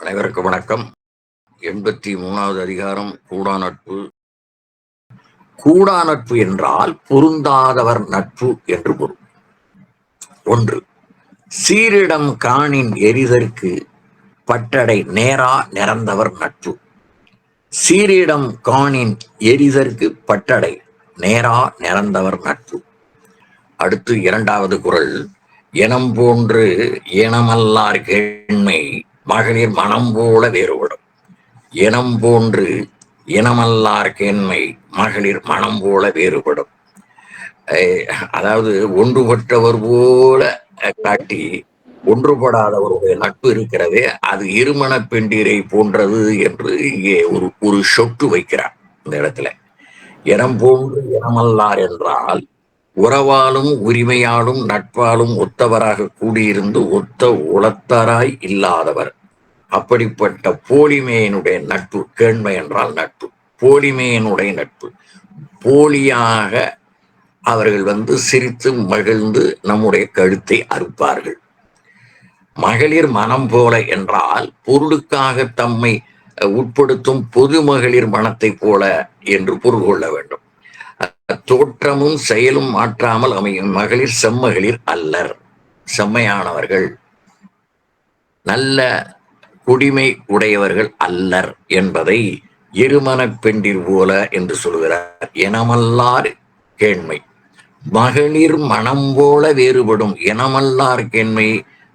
அனைவருக்கும் வணக்கம். எண்பத்தி மூணாவது அதிகாரம் கூடா நட்பு. கூடா நட்பு என்றால் பொருந்தாதவர் நட்பு என்று பொருள். ஒன்று சீரிடம் காணின் எரிதற்கு பட்டடை நேரா நிறந்தவர் நட்பு. சீரிடம் காணின் எரிதற்கு பட்டடை நேரா நிறந்தவர் நட்பு. அடுத்து இரண்டாவது குரல் இனம் போன்று இனமல்லார் கேண்மை மகளிர் மனம் போல வேறுபடும். இனம் போன்று இனமல்லார் கேண்மை மகளிர் மனம் போல வேறுபடும். அஹ் அதாவது ஒன்றுபட்டவர் போல காட்டி ஒன்றுபடாதவருடைய நட்பு இருக்கிறதே அது இருமண பெண்டிரை போன்றது என்று இங்கே ஒரு ஒரு சொட்டு வைக்கிறார் இந்த இடத்துல. இனம் போன்று இனமல்லார் என்றால் உறவாலும் உரிமையாலும் நட்பாலும் ஒத்தவராக கூடியிருந்து ஒத்த உளத்தாராய் இல்லாதவர். அப்படிப்பட்ட போலிமையனுடைய நட்பு கேண்மை என்றால் நட்பு போலிமையனுடைய நட்பு. போலியாக அவர்கள் வந்து சிரித்து மகிழ்ந்து நம்முடைய கழுத்தை அறுப்பார்கள். மகளிர் மனம் போல என்றால் பொருளுக்காக தம்மை உட்படுத்தும் பொது மகளிர் மனத்தை போல என்று பொருள் கொள்ள வேண்டும். தோற்றமும் செயலும் மாற்றாமல் அமையும் மகளிர் செம்மகளிர் அல்லர் செம்மையானவர்கள். நல்ல குடிமை உடையவர்கள் அல்லர் என்பதை இருமனப் பெண்டிர் போல என்று சொல்கிறார். இனமல்லார் கேண்மை. மகளிர் மனம் போல வேறுபடும் இனமல்லார் கேண்மை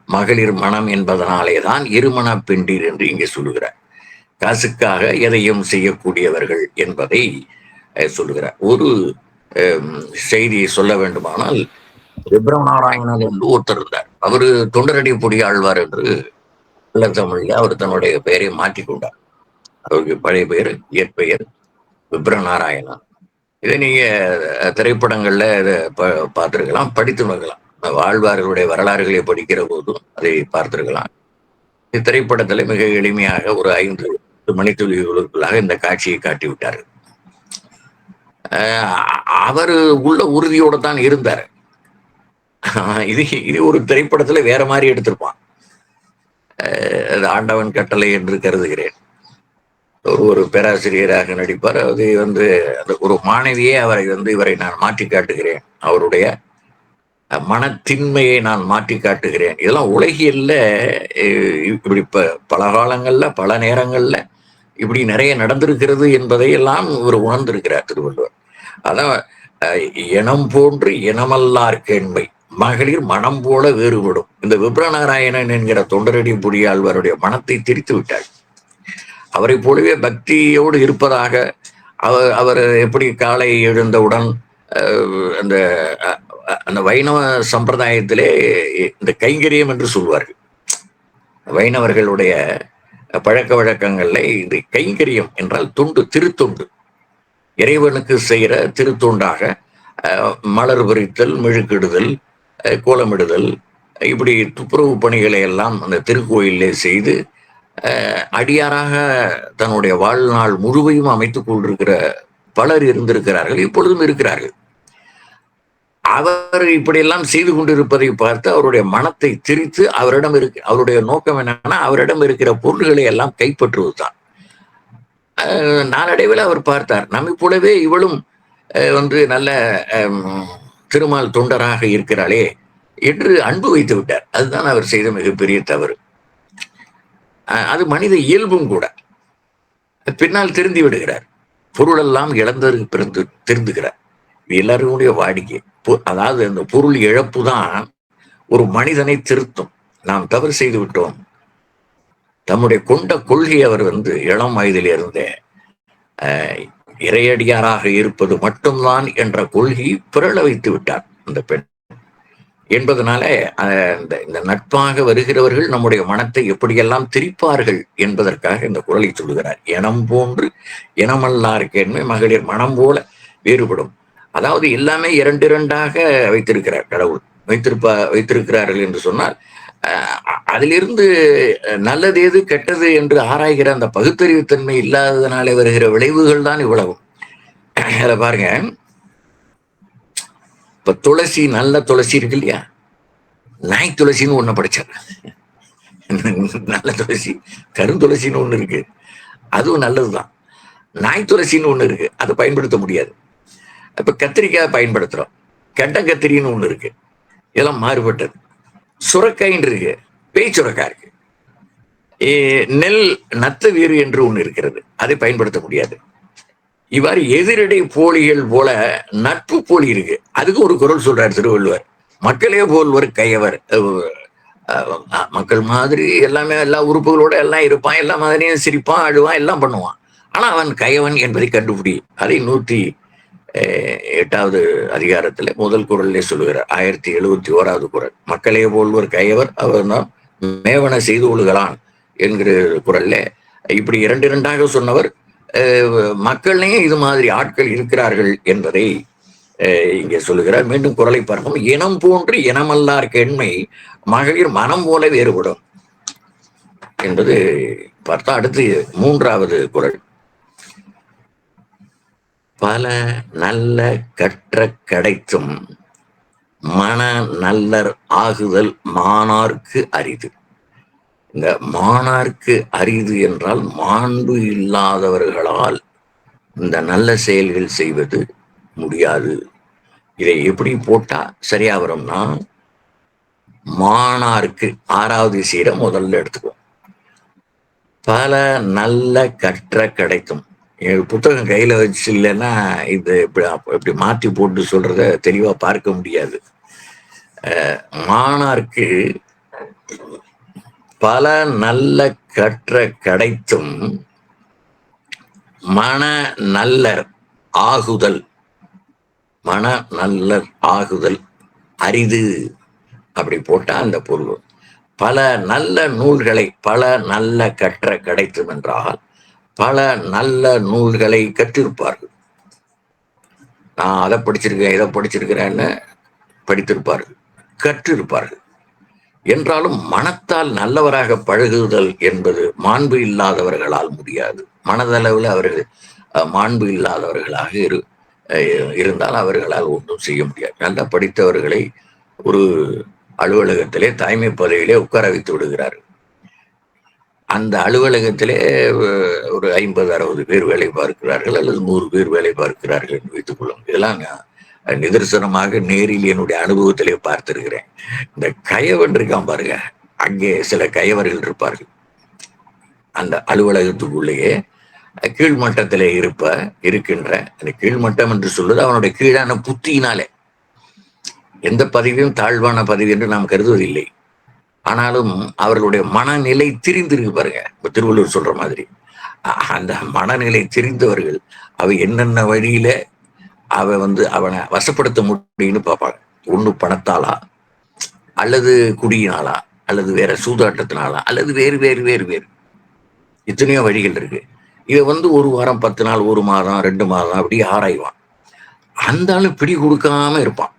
மகளிர் மனம் என்பதனாலே தான் இருமணப் பெண்டிர் என்று இங்கே சொல்லுகிறார் காசுக்காக எதையும் செய்யக்கூடியவர்கள் என்பதை சொல்லுகிறார் ஒரு செய்தி சொல்ல வேண்டுமானால் விப்ரம் நாராயணன் என்று ஒருத்தர் இருந்தார். அவரு தொண்டரடி பொடி ஆழ்வார் என்று நல்ல தமிழ்ல அவர் தன்னுடைய பெயரை மாற்றிக்கொண்டார் அவருக்கு பழைய பெயர் இயற்பெயர் விப்ர நாராயணன் இதை நீங்க திரைப்படங்கள்ல இதை பார்த்திருக்கலாம் படித்து நோக்கலாம் வாழ்வார்களுடைய வரலாறுகளை படிக்கிற போதும் அதை பார்த்திருக்கலாம். இத்திரைப்படத்துல மிக எளிமையாக ஒரு ஐந்து மணித்துளிகளுக்குள்ளாக இந்த காட்சியை காட்டி விட்டார் அவர் உள்ள உறுதியோட தான் இருந்தார் இது இது ஒரு திரைப்படத்துல வேற மாதிரி எடுத்திருப்பான். அது ஆண்டவன் கட்டளை என்று கருதுகிறேன். ஒரு ஒரு பேராசிரியராக நடிப்பார். அது வந்து அந்த ஒரு மாணவியே அவரை வந்து இவரை நான் மாற்றி காட்டுகிறேன். அவருடைய மனத்தின்மையை நான் மாற்றி காட்டுகிறேன். இதெல்லாம் உலகியல்ல இப்படி இப்ப பல காலங்கள்ல பல நேரங்கள்ல இப்படி நிறைய நடந்திருக்கிறது என்பதையெல்லாம் இவர் உணர்ந்திருக்கிறார் திருவள்ளுவர். அதான் இனம் போன்று இனமல்லார் கேண்மை. மகளிர் மனம் போல வேறுபடும். இந்த விப்ரநாராயணன் என்கிற தொண்டரடி புரியாழ்வருடைய மனத்தை திரித்து விட்டாள் அவரை போலவே பக்தியோடு இருப்பதாக அவர் அவர் எப்படி காலை எழுந்தவுடன் அந்த அந்த வைணவ சம்பிரதாயத்திலே இந்த கைங்கரியம் என்று சொல்வார்கள். வைணவர்களுடைய பழக்க வழக்கங்கள்ல இது கைங்கரியம் என்றால் துண்டு திருத்துண்டு. இறைவனுக்கு செய்கிற திருத்துண்டாக மலர் பறித்தல் மெழுக்கிடுதல் கோலமிடுதல் இப்படி துப்புரவு பணிகளை எல்லாம் அந்த திருக்கோயிலே செய்து அடியாராக தன்னுடைய வாழ்நாள் முழுவையும் அமைத்துக் கொண்டிருக்கிற பலர் இருந்திருக்கிறார்கள் இப்பொழுதும் இருக்கிறார்கள். அவர் இப்படியெல்லாம் செய்து கொண்டிருப்பதை பார்த்து அவருடைய மனத்தை திரித்து அவரிடம் இருக்கு அவருடைய நோக்கம் என்னன்னா அவரிடம் இருக்கிற பொருள்களை எல்லாம் கைப்பற்றுவதுதான். நாளடைவில் அவர் பார்த்தார் நம்மை போலவே இவளும் வந்து நல்ல திருமால் தொண்டராக இருக்கிறாளே என்று அன்பு வைத்து விட்டார். அதுதான் அவர் செய்த மிகப்பெரிய தவறு. அது மனித இயல்பும் கூட. பின்னால் திருந்தி விடுகிறார். பொருளெல்லாம் இழந்ததற்கு பிறந்து திருந்துகிறார். எல்லாருடைய வாடிக்கை. அதாவது அந்த பொருள் இழப்பு தான் ஒரு மனிதனை திருத்தும். நாம் தவறு செய்து விட்டோம். தம்முடைய கொண்ட கொள்கை அவர் வந்து இளம் வயதில் இருந்தே இறையடியாராக இருப்பது மட்டும்தான் என்ற கொள்கை பிறழ வைத்து விட்டார் அந்த பெண். என்பதனால இந்த இந்த நட்பாக வருகிறவர்கள் நம்முடைய மனத்தை எப்படியெல்லாம் திரிப்பார்கள் என்பதற்காக இந்த குரலை சொல்லுகிறார். இனம் போன்று இனமல்லாருக்கேன்மை மகளிர் மனம் போல வேறுபடும். அதாவது எல்லாமே இரண்டு இரண்டாக வைத்திருக்கிறார் கடவுள். வைத்திருப்பா வைத்திருக்கிறார்கள் என்று சொன்னால் அதிலிருந்து நல்லது எது கெட்டது என்று ஆராய்கிற அந்த பகுத்தறிவுத்தன்மை இல்லாததுனாலே வருகிற விளைவுகள் தான் இவ்வளவும். அதில் பாருங்க. இப்ப துளசி நல்ல துளசி இருக்கு இல்லையா? நாய் துளசின்னு ஒண்ணு படிச்சார். நல்ல துளசி கருந்துளசின்னு ஒண்ணு இருக்கு. அதுவும் நல்லதுதான். நாய் துளசின்னு ஒண்ணு இருக்கு. அதை பயன்படுத்த முடியாது. இப்ப கத்திரிக்காய் பயன்படுத்துறோம். கெட்ட கத்திரின்னு ஒண்ணு இருக்கு. இதெல்லாம் மாறுபட்டது. சுரக்காயின் இருக்கு. பேய் சுரக்காய் இருக்கு. ஏ, நெல் நத்த வீறு என்று ஒண்ணு இருக்கிறது. அதை பயன்படுத்த முடியாது இவ்வாறு எதிரடை போலிகள் போல நட்பு போலி இருக்கு. அதுக்கு ஒரு குரல் சொல்றார் திருவள்ளுவர். மக்களே போல்வர் கையவர். மக்கள் மாதிரி எல்லாமே எல்லா உறுப்புகளோட எல்லாம் இருப்பான். எல்லா மாதிரியும் சிரிப்பான் அழுவான் எல்லாம் பண்ணுவான். ஆனா அவன் கையவன் என்பதை கண்டுபிடி. அதை நூத்தி எட்டாவது அதிகாரத்தில் முதல் குரல்லே சொல்லுகிறார். ஆயிரத்தி எழுபத்தி ஓராவது குரல். மக்களே போல்வர் கையவர் அவர் தான் மேவன செய்து கொள்கிறான் என்கிற குரல்ல இப்படி இரண்டு இரண்டாக சொன்னவர் அஹ், இது மாதிரி ஆட்கள் இருக்கிறார்கள் என்பதை அஹ், இங்கே சொல்லுகிறார். மீண்டும் குரலை பார்ப்போம். இனம் போன்று இனமல்லார் கெண்மை மகளிர் மனம் போல வேறுபடும். என்பது பார்த்தா அடுத்து மூன்றாவது குரல். பல நல்ல கற்ற கிடைத்தும் மன நல்லர் ஆகுதல் மானார்க்கு அரிது. இந்த மானார்க்கு அரிது என்றால் மாண்பு இல்லாதவர்களால் இந்த நல்ல செயல்கள் செய்வது முடியாது. இதை எப்படி போட்டா சரியா வரும்னா மாணார்க்கு ஆறாவது சீரை முதல்ல எடுத்துக்குவோம். பல நல்ல கற்ற கிடைக்கும். புத்தகம் கையில வச்சு இல்லைன்னா இது இப்படி இப்படி மாற்றி போட்டு சொல்கிறத தெளிவா பார்க்க முடியாது. அஹ், பல நல்ல கற்ற கிடைத்தும் மன நல்லர் ஆகுதல் மன நல்லர் ஆகுதல் அரிது அப்படி போட்டா அந்த பொருள். பல நல்ல நூல்களை பல நல்ல கற்ற கிடைத்தும் என்றால் பல நல்ல நூல்களை கற்றிருப்பார்கள். நான் அதை படிச்சிருக்கேன் இதை படிச்சிருக்கிறேன்னு படித்திருப்பார்கள் கற்றிருப்பார்கள். என்றாலும் மனத்தால் நல்லவராக பழகுதல் என்பது மாண்பு இல்லாதவர்களால் முடியாது. மனதளவில் அவர்கள் அஹ், மாண்பு இல்லாதவர்களாக இரு அஹ், இருந்தால் அவர்களால் ஒன்றும் செய்ய முடியாது. நல்லா படித்தவர்களை ஒரு அலுவலகத்திலே தாய்மை பதவியிலே உட்கார வைத்து விடுகிறார்கள். அந்த அலுவலகத்திலே ஒரு ஐம்பது அறுபது பேர் வேலை பார்க்கிறார்கள் அல்லது நூறு பேர் வேலை பார்க்கிறார்கள் என்று வைத்துக் கொள்ளும் இதெல்லாம் நான் நிதர்சனமாக நேரில் என்னுடைய அனுபவத்திலே பார்த்திருக்கிறேன். இந்த கயவன் இருக்கான் பாருங்க. அங்கே சில கயவர்கள் இருப்பார்கள். அந்த அலுவலகத்துக்குள்ளேயே கீழ்மட்டத்திலே இருப்ப இருக்கின்ற அந்த கீழ்மட்டம் என்று சொல்வது அவனுடைய கீழான புத்தியினாலே. எந்த பதவியும் தாழ்வான பதவி என்று நாம் கருதுவதில்லை. ஆனாலும் அவர்களுடைய மனநிலை திரிந்திருக்கு பாருங்க. திருவள்ளுவர் சொல்ற மாதிரி. அந்த மனநிலை தெரிந்தவர்கள் அவ என்னென்ன வழியில அவ வந்து அவனை வசப்படுத்த முடியும்னு பார்ப்பாங்க. ஒண்ணு பணத்தாலா? அல்லது குடியினாலா? அல்லது வேற சூதாட்டத்தினாலா? அல்லது வேறு வேறு வேறு வேறு. எத்தனையோ வழிகள் இருக்கு. இதை வந்து ஒரு வாரம் பத்து நாள் ஒரு மாதம் ரெண்டு மாதம் அப்படி ஆராய்வான் அந்த ஆளு பிடி கொடுக்காம இருப்பான்.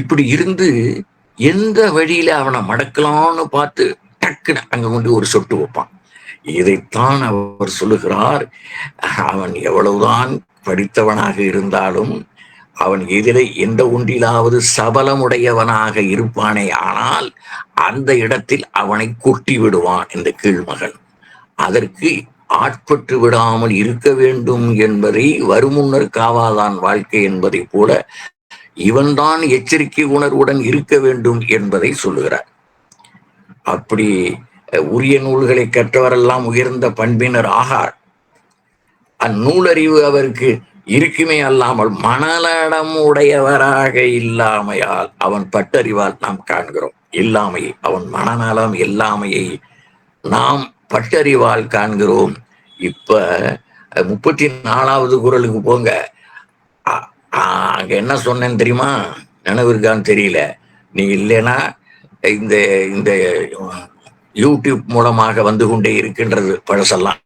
இப்படி இருந்து எந்த வழியில அவனை மடக்கலாம்னு பார்த்து டக்குன்னு அங்க கொண்டு ஒரு சொட்டு வைப்பான். இதைத்தான் அவர் சொல்லுகிறார். அவன் எவ்வளவுதான் படித்தவனாக இருந்தாலும் அவன் எதிரே எந்த ஒன்றிலாவது சபலமுடையவனாக இருப்பானே ஆனால் அந்த இடத்தில் அவனை கொட்டி விடுவான் இந்த கீழ்மகன். அதற்கு ஆட்பட்டு விடாமல் இருக்க வேண்டும் என்பதை வருமுன்னர் காவாதான் வாழ்க்கை என்பதை போல இவன்தான் எச்சரிக்கை உணர்வுடன் இருக்க வேண்டும் என்பதை சொல்லுகிறார். அப்படி உரிய நூல்களை கற்றவரெல்லாம் உயர்ந்த பண்பினர் ஆகார். அந்நூலறிவு அவருக்கு இருக்குமே அல்லாமல் மணலடம் உடையவராக இல்லாமையால் அவன் பட்டறிவால் நாம் காண்கிறோம். இல்லாமையை அவன் மனநலம் இல்லாமையை நாம் பட்டறிவால் காண்கிறோம். இப்ப முப்பத்தி நாலாவது குரலுக்கு போங்க. அங்க என்ன சொன்னேன்னு தெரியுமா? நினைவு இருக்கான்னு தெரியல. நீ இல்லைன்னா இந்த இந்த யூடியூப் மூலமாக வந்து கொண்டே இருக்கின்றது பழசெல்லாம்.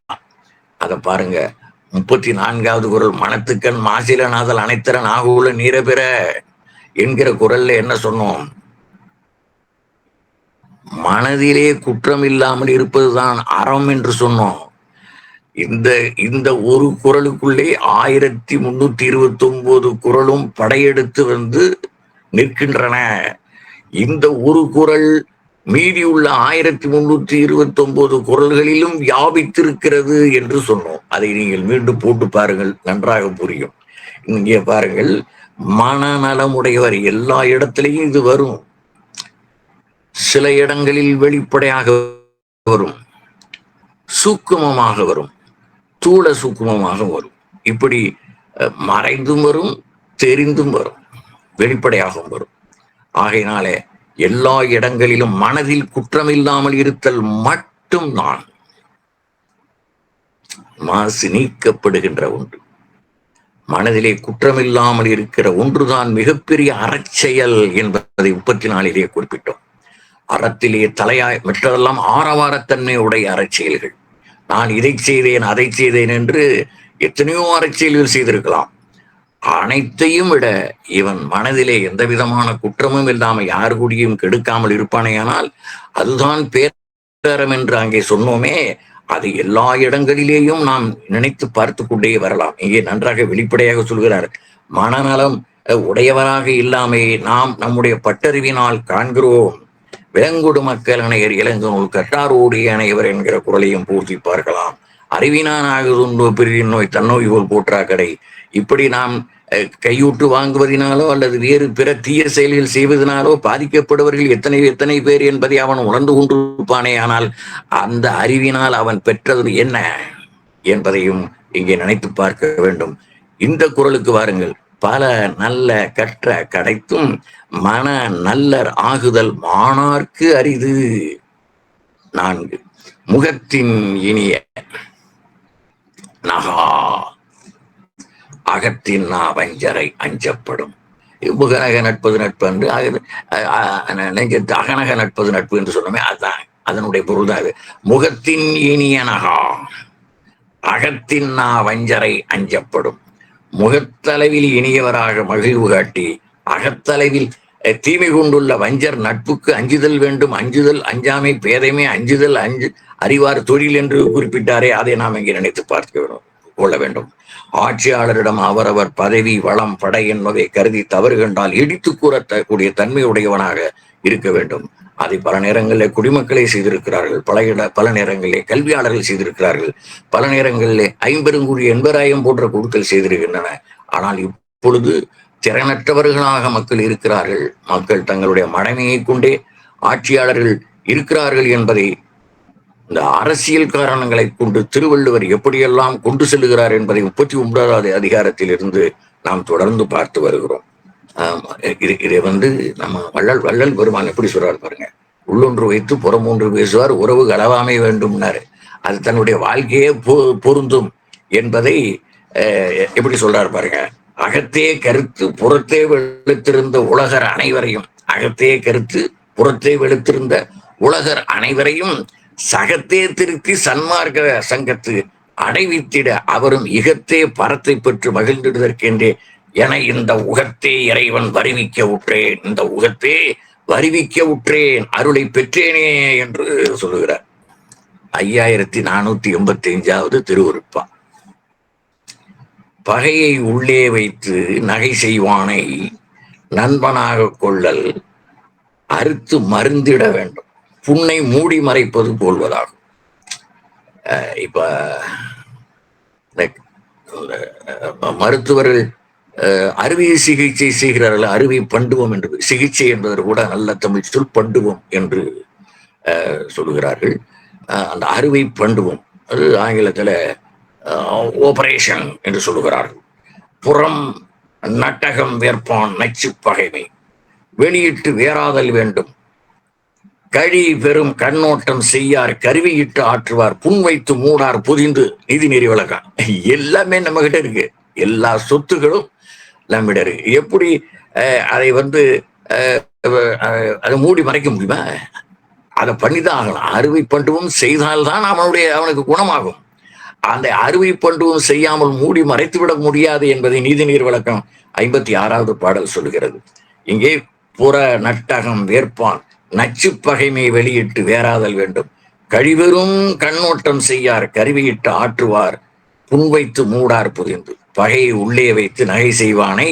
அதை பாருங்க. முப்பத்தி நான்காவது குரல் மனத்துக்கண் மாசிலநாதல் அனைத்திறன் ஆகுல நீர என்கிற குரல்ல என்ன சொன்னோம்? மனதிலே குற்றம் இல்லாமல் இருப்பதுதான் அறம் என்று சொன்னோம். இந்த இந்த ஒரு குரலுக்குள்ளே ஆயிரத்தி முன்னூத்தி இருபத்தி ஒன்பது குரலும் படையெடுத்து வந்து நிற்கின்றன. இந்த ஒரு குரல் மீதி உள்ள ஆயிரத்தி முன்னூத்தி இருபத்தி ஒன்பது குரல்களிலும் வியாபித்திருக்கிறது என்று சொன்னோம். அதை நீங்கள் மீண்டும் போட்டு பாருங்கள் நன்றாக புரியும். இங்கே பாருங்கள் மனநலமுடையவர் எல்லா இடத்திலையும் இது வரும். சில இடங்களில் வெளிப்படையாக வரும். சூக்குமமாக வரும். தூள சூக்குமமாக வரும். இப்படி மறைந்தும் வரும் தெரிந்தும் வரும் வெளிப்படையாகவும் வரும். ஆகையினாலே எல்லா இடங்களிலும் மனதில் குற்றமில்லாமல் இருத்தல் மட்டும் நான் மாசு நீக்கப்படுகின்ற ஒன்று. மனதிலே குற்றமில்லாமல் இருக்கிற ஒன்றுதான் மிகப்பெரிய அறச்செயல் என்பதை முப்பத்தி நாலிலேயே குறிப்பிட்டோம். அறத்திலே தலையாய் மற்றதெல்லாம் ஆரவாரத்தன்மையுடைய அறச்செயல்கள். நான் இதை செய்தேன் அதை செய்தேன் என்று எத்தனையோ அரசியல்கள் செய்திருக்கலாம். அனைத்தையும் விட இவன் மனதிலே எந்த விதமான குற்றமும் இல்லாமல் யார் கூடியும் கெடுக்காமல் இருப்பானேயானால் அதுதான் பேரம் என்று அங்கே சொன்னோமே அது எல்லா இடங்களிலேயும் நாம் நினைத்து பார்த்து கொண்டே வரலாம். இங்கே நன்றாக வெளிப்படையாக சொல்கிறார் மனநலம் உடையவராக இல்லாமே நாம் நம்முடைய பட்டறிவினால் காண்கிறோம். விலங்குடு மக்கள் அணையர் இளங்கநூல் கட்டாரோடு அணையவர் என்கிற குரலையும் பூர்த்தி பார்க்கலாம். அறிவினான் ஆகுதுண்டோ பிரிவின் நோய் தன்னோய் போல் போற்றா கடை இப்படி நாம் அஹ், கையூட்டு வாங்குவதினாலோ அல்லது வேறு பிற தீய செயல்கள் செய்வதனாலோ பாதிக்கப்படுவர்கள் எத்தனை எத்தனை பேர் என்பதை அவன் உணர்ந்து கொண்டிருப்பானே. ஆனால் அந்த அறிவினால் அவன் பெற்றது என்ன என்பதையும் இங்கே நினைத்து பார்க்க வேண்டும். இந்த குரலுக்கு வாருங்கள். பல நல்ல கற்ற கடைத்தும் மன நல்லர் ஆகுதல் மாணார்க்கு அரிது. நான்கு. முகத்தின் இனிய நகா. அகத்தின் நா வஞ்சரை அஞ்சப்படும். முகநக நட்பது நட்பு என்று நெஞ்சத்து அகநக நட்பது நட்பு என்று சொன்னோமே அதுதான். அதனுடைய பொருள் தான் அது. முகத்தின் இனிய நகா. அகத்தின் நா வஞ்சரை அஞ்சப்படும். முகத்தளவில் இனியவராக மகிழ்வு காட்டி அகத்தளவில் தீமை கொண்டுள்ள வஞ்சர் நட்புக்கு அஞ்சுதல் வேண்டும். அஞ்சுதல் அஞ்சாமை பேதைமை அஞ்சுதல் அஞ்சு அறிவார் தொழில் என்று குறிப்பிட்டாரே அதை நாம் இங்கே நினைத்து பார்க்க கொள்ள வேண்டும். ஆட்சியாளரிடம் அவரவர் பதவி வளம் படை என்பதை கருதி தவறு கண்டால் இடித்து கூறக்கூடிய தன்மையுடையவனாக இருக்க வேண்டும். அதை பல நேரங்களில் குடிமக்களே செய்திருக்கிறார்கள். பல இட பல நேரங்களிலே கல்வியாளர்கள் செய்திருக்கிறார்கள். பல நேரங்களிலே ஐம்பெருங்குடி எண்பதாயிரம் போன்ற குழுக்கள் செய்திருக்கின்றன. ஆனால் இப்பொழுது திறனற்றவர்களாக மக்கள் இருக்கிறார்கள். மக்கள் தங்களுடைய மடமையை கொண்டே ஆட்சியாளர்கள் இருக்கிறார்கள் என்பதை இந்த அரசியல் காரணங்களை கொண்டு திருவள்ளுவர் எப்படியெல்லாம் கொண்டு செல்லுகிறார் என்பதை முப்பத்தி ஒன்பதாவது அதிகாரத்தில் இருந்து நாம் தொடர்ந்து பார்த்து வருகிறோம். இது இதை வந்து நம்ம வள்ளல் வள்ளல் பெருமான் எப்படி சொல்றாரு பாருங்க. உள்ளொன்று வைத்து புறமொன்று பேசுவார் உறவு கலவாமை வேண்டும்னாரு. அது தன்னுடைய வாழ்க்கையே பொருந்தும் என்பதை எப்படி சொல்றாரு பாருங்க. அகத்தே கருத்து புறத்தே வெளுத்திருந்த உலகர் அனைவரையும் அகத்தே கருத்து புறத்தே வெளுத்திருந்த உலகர் அனைவரையும் சகத்தே திருத்தி சன்மார்க்க சங்கத்து அடைவித்திட அவரும் இகத்தே பரத்தை பெற்று மகிழ்ந்திடுதற்கென்றே என இந்த உகத்தே இறைவன் வருவிக்க உற்றேன். இந்த உகத்தே வருவிக்க உற்றேன். அருளை பெற்றேனே என்று சொல்லுகிறார். ஐயாயிரத்தி நானூத்தி எண்பத்தி அஞ்சாவது திருவருட்பா. பகையை உள்ளே வைத்து நகை செய்வானை நண்பனாக கொள்ளல் அறுத்து மருந்திட வேண்டும். புண்ணை மூடி மறைப்பது போல்வதாகும். அஹ் இப்ப மருத்துவர்கள் அறுவை சிகிச்சை செய்கிறார்கள் அறுவை பண்டுவம் என்று. சிகிச்சை என்பதற்கு கூட நல்ல தமிழ் சொல் பண்டுவம் என்று அஹ், சொல்லுகிறார்கள். அந்த அறுவை பண்டுவம் அது ஆங்கிலத்துல ஆபரேஷன் என்று சொல்லுகிறார்கள். புறம் நட்டகம் வேற்பான் நச்சு பகைமை. வெளியிட்டு வேறாதல் வேண்டும். கழி பெரும் கண்ணோட்டம் செய்யார் கருவியிட்டு ஆற்றுவார் புண் வைத்து மூடார் புதிந்து நிதி நெறி வழக்கம். எல்லாமே நம்ம கிட்ட இருக்கு. எல்லா சொத்துகளும் நம்மிட எப்படி அஹ், அதை வந்து அஹ், அதை மூடி மறைக்க முடியுமா? அதை பண்ணிதான் ஆகலாம் அறுவை பண்டுவும் செய்தால்தான் அவனுடைய அவனுக்கு குணமாகும். அந்த அறுவை பண்டுவும் செய்யாமல் மூடி மறைத்து விட முடியாது என்பதை நீதிநீர் வழக்கம் ஐம்பத்தி ஆறாவது பாடல் சொல்லுகிறது. இங்கே புற நட்டகம் வேற்பான் நச்சு பகைமை வெளியிட்டு வேறாதல் வேண்டும். கழிவெறும் கண்ணோட்டம் செய்யார் கருவியிட்டு ஆற்றுவார் புண் வைத்து மூடார் புரிந்து. பகையை உள்ளே வைத்து நகை செய்வானை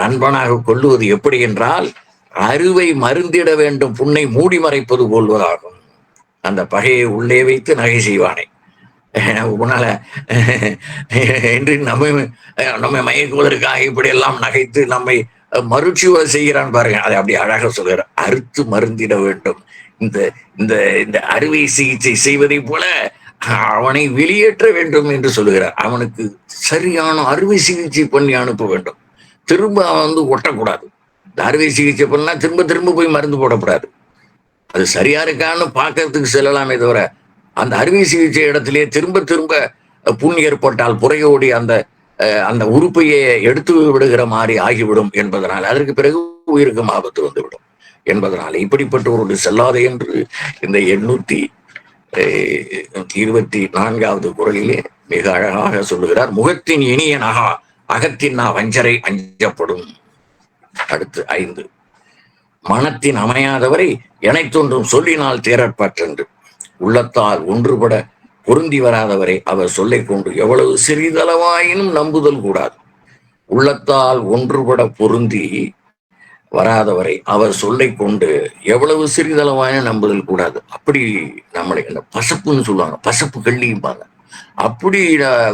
நண்பனாக கொள்ளுவது எப்படி என்றால் அறுவை மருந்திட வேண்டும் புண்ணை மூடி மறைப்பது கொள்வதாகும் அந்த பகையை உள்ளே வைத்து நகை செய்வானே. உன்னால என்று நம்ம நம்மை மயக்குவதற்காக இப்படி எல்லாம் நகைத்து நம்மை மருட்சியோட செய்கிறான் பாருங்க. அதை அப்படி அழகாக சொல்கிறார். அறுத்து மருந்திட வேண்டும். இந்த இந்த இந்த அறுவை சிகிச்சை செய்வதை போல அவனை வெளியேற்ற வேண்டும் என்று சொல்லுகிறார். அவனுக்கு சரியான அறுவை சிகிச்சை பண்ணி அனுப்ப வேண்டும். திரும்ப அவன் வந்து ஒட்டக்கூடாது. அறுவை சிகிச்சை பண்ணா திரும்ப திரும்ப போய் மருந்து போடக்கூடாது. அது சரியா இருக்கான்னு பார்க்கறதுக்கு செல்லலாமே தவிர அந்த அறுவை சிகிச்சை இடத்திலேயே திரும்ப திரும்ப புண் ஏற்பட்டால் புறையோடி அந்த அந்த உறுப்பையே எடுத்து விடுகிற மாதிரி ஆகிவிடும் என்பதனால் அதற்கு பிறகு உயிருக்கும் ஆபத்து வந்துவிடும் என்பதனால் இப்படிப்பட்ட ஒரு என்று இந்த எண்ணூத்தி இருபத்தி நான்காவது குரலிலே மிக அழகாக சொல்லுகிறார் முகத்தின் இனிய நகா அகத்தின் நா வஞ்சரை அஞ்சப்படும். அடுத்து ஐந்து மனத்தின் அமையாதவரை எனைத்தொன்றும் சொல்லினால் தேரற்பற்றென்று உள்ளத்தால் ஒன்றுபட பொருந்தி வராதவரை அவர் சொல்லை கொண்டு எவ்வளவு சிறிதளவாயினும் நம்புதல் கூடாது. உள்ளத்தால் ஒன்றுபட பொருந்தி வராதவரை அவர் சொல்லை கொண்டு எவ்வளவு சிறிதளவாய நம்புதல் கூடாது. அப்படி நம்மளை அந்த பசப்புன்னு சொல்லுவாங்க. பசப்பு கள்ளியும்பாங்க. அப்படி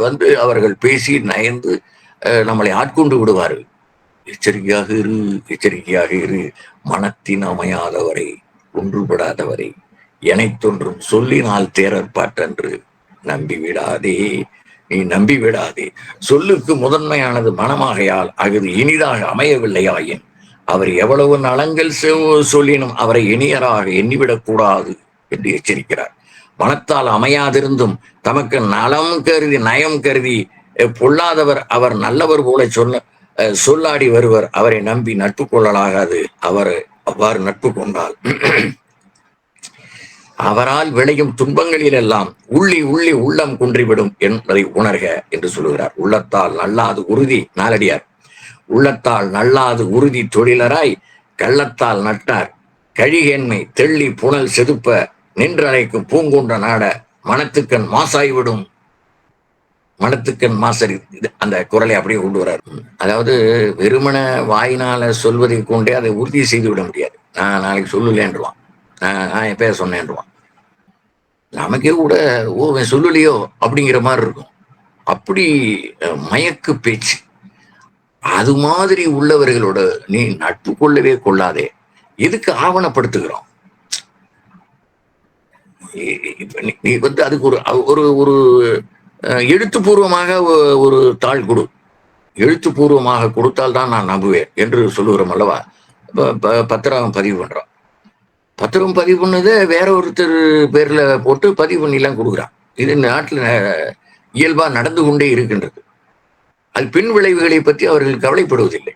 வந்து அவர்கள் பேசி நயந்து நம்மளை ஆட்கொண்டு விடுவார்கள் எச்சரிக்கையாக இரு எச்சரிக்கையாக இரு. மனத்தின் அமையாதவரை ஒன்றுபடாதவரை எனைத்தொன்றும் சொல்லினால் தேரர் தேரற்பாட்டென்று நம்பி விடாதே. நீ நம்பி விடாதே. சொல்லுக்கு முதன்மையானது மனமாகையால் அது இனிதாக அமையவில்லையாயின் அவர் எவ்வளவு நலங்கள் சொல்லினும் அவரை இனியராக எண்ணிவிடக்கூடாது என்று எச்சரிக்கிறார். மனத்தால் அமையாதிருந்தும் தமக்கு நலம் கருதி நயம் கருதி பொல்லாதவர் அவர் நல்லவர் போல சொன்ன சொல்லாடி வருவர். அவரை நம்பி நட்பு கொள்ளலாகாது அவர் அவ்வாறு நட்பு கொண்டால் அவரால் விளையும் துன்பங்களில் எல்லாம் உள்ளி உள்ளி உள்ளம் குன்றிவிடும் என்பதை உணர்க என்று சொல்லுகிறார். உள்ளத்தால் நல்லாது உறுதி நாளடியார். உள்ளத்தால் நல்லாது உறுதி தொழிலராய் கள்ளத்தால் நட்டார். கழிகென்மை தெள்ளி புனல் செதுப்ப நின்றழைக்கும் பூங்குன்ற நாட மனத்துக்கண் மாசாய்விடும். மனத்துக்கண் மாசரி அந்த குரலை அப்படியே கொண்டு வர்றார். அதாவது வெறுமன வாயினால சொல்வதை கொண்டே அதை உறுதி செய்து விட முடியாது. நான் நாளைக்கு சொல்லலேன்றுவான். நான் நான் என் பேர் சொன்னேன்றுவான். நமக்கே கூட ஓ சொல்லலையோ? அப்படிங்கிற மாதிரி இருக்கும். அப்படி மயக்கு பேச்சு. அது மாதிரி உள்ளவர்களோட நீ நட்பு கொள்ளவே கொள்ளாதே. எதுக்கு ஆவணப்படுத்துகிறோம்? நீ வந்து அதுக்கு ஒரு ஒரு ஒரு எழுத்துப்பூர்வமாக ஒரு தாள் கொடு. எழுத்துப்பூர்வமாக கொடுத்தால் தான் நான் நம்புவேன் என்று சொல்லுகிறோம் அல்லவா? பத்திரம் பதிவு பண்றோம். பத்திரம் பதிவு பண்ணதை வேற ஒருத்தர் பேர்ல போட்டு பதிவு பண்ணிலாம் கொடுக்குறான். இது நாட்டில் இயல்பா நடந்து கொண்டே இருக்கின்றது. அது பின் விளைவுகளை பற்றி அவர்கள் கவலைப்படுவதில்லை.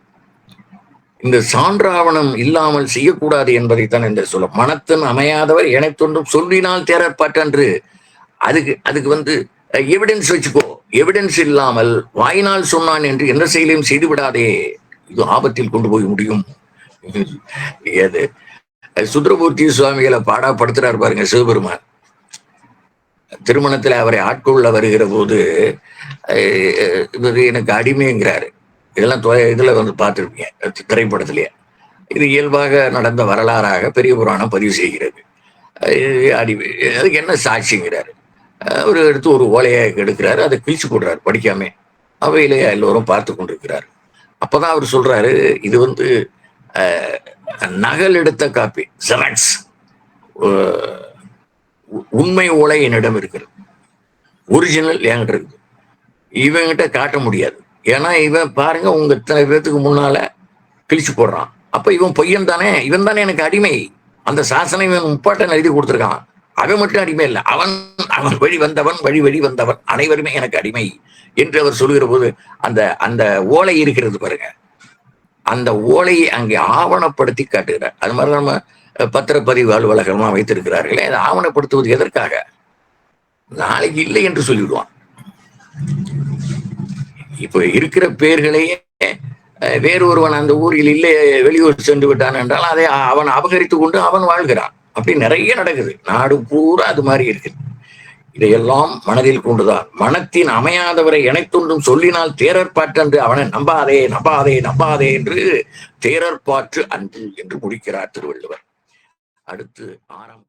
இந்த சான்றாவணம் இல்லாமல் செய்யக்கூடாது என்பதைத்தான் இந்த சொல்ல மனத்தன் அமையாதவர் எனத்தொன்றும் சொல்லினால் தேரப்பாட்டன்று அதுக்கு அதுக்கு வந்து எவிடன்ஸ் வச்சுக்கோ எவிடன்ஸ் இல்லாமல் வாயினால் சொன்னான் என்று எந்த செயலையும் செய்து விடாதே. இது ஆபத்தில் கொண்டு போய் முடியும். சுந்தரமூர்த்தி சுவாமிகளை பாடாப்படுத்துறாரு பாருங்க சிவபெருமான். திருமணத்தில் அவரை ஆட்கொள்ள வருகிற போது இவர் எனக்கு அடிமைங்கிறாரு. இதெல்லாம் இதுல வந்து பார்த்துருப்பீங்க திரைப்படத்திலேயே. இது இயல்பாக நடந்த வரலாறாக பெரிய புராணம் பதிவு செய்கிறது. அடிமை அதுக்கு என்ன சாட்சிங்கிறாரு. அவர் எடுத்து ஒரு ஓலையை எடுக்கிறாரு அதை கிழிச்சு போடுறாரு படிக்காம. அவையிலே எல்லோரும் பார்த்து கொண்டிருக்கிறார் அப்பதான் அவர் சொல்றாரு இது வந்து நகல் எடுத்த காப்பி ஜெராக்ஸ் உண்மை ஓலை என்னிடம் இருக்கிறது. ஒரிஜினல் என்கிட்ட இருக்குது. இவங்கிட்ட காட்ட முடியாது. ஏன்னா இவன் பாருங்க உங்க இத்தனை பேர்த்துக்கு முன்னால கிழிச்சு போடுறான். அப்ப இவன் பொய்யன் தானே? இவன் தானே எனக்கு அடிமை. அந்த சாசனம் இவன் முப்பாட்டன் எழுதி கொடுத்துருக்கான். அவன் மட்டும் அடிமை இல்லை. அவன் அவன் வழி வந்தவன் வழி வழி வந்தவன். அனைவருமே எனக்கு அடிமை என்று அவர் சொல்லுகிற போது அந்த அந்த ஓலை இருக்கிறது பாருங்க. அந்த ஓலையை அங்கே ஆவணப்படுத்தி காட்டுகிறார். அது மாதிரி நம்ம பத்திரப்பதிவு அலுவலகமா வைத்திருக்கிறார்களே அதை ஆவணப்படுத்துவது எதற்காக? நாளைக்கு இல்லை என்று சொல்லிவிடுவான். இப்ப இருக்கிற பேர்களையே வேறொருவன் அந்த ஊரில் இல்லை வெளியூர் சென்று விட்டான் என்றால் அதை அவன் அபகரித்து கொண்டு அவன் வாழ்கிறான். அப்படி நிறைய நடக்குது. நாடு பூரா அது மாதிரி இருக்குது இதையெல்லாம் மனதில் கொண்டுதான். மனத்தின் அமையாதவரை இணைத்துண்டும் சொல்லினால் தேரற்பாற்றன்று அவனை நம்பாதே நம்பாதே நம்பாதே என்று தேரற்பாற்று அன்று என்று முடிக்கிறார் திருவள்ளுவர். அடுத்து ஆறாம்